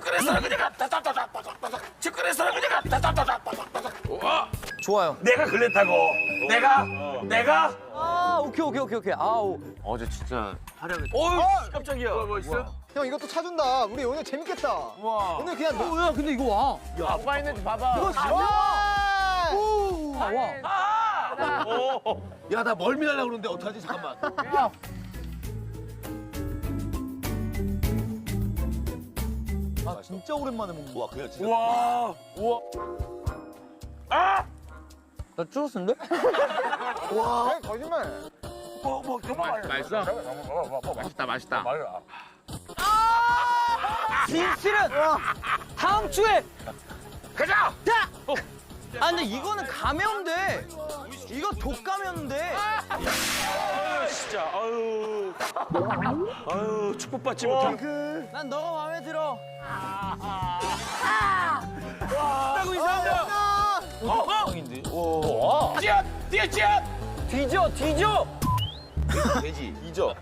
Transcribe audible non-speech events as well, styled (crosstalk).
직거래서는 그냥 따따따따따따 직거래서는 그냥 따따따따따따 와 좋아요. 내가 걸렸다고 내가 내가 아 오케이 오케이 오케이 오케이. 아우. 어제 진짜 화려하게. 어우 깜짝이야 뭐 있어? 형 이것도 차준다. 우리 오늘 재밌겠다. 오늘 그냥 노. 뭐야 근데 이거 와. 뭐가 있는지 봐봐. 이거 진짜. 아 와. 야나 멀미나려고 그러는데 어떡하지 잠깐만. 아 진짜 오랜만에 먹는 거. 와 그냥 진짜. 우와 우와 아나 쭈었는데? (laughs) 와 거짓말. 뭐뭐 정말 맛있어? 맛있다 맛있다. 진실은 다음 주에. 가자 자. 아 근데 이거는 감염돼. 이거 독 감염돼. 진짜 아유 아유 축복받지 못한 난 너가 마음에 들어. 따고 이상하다 형인데. 찌앗 뛰어 찌앗 뒤져 뒤져. 돼지 잊어.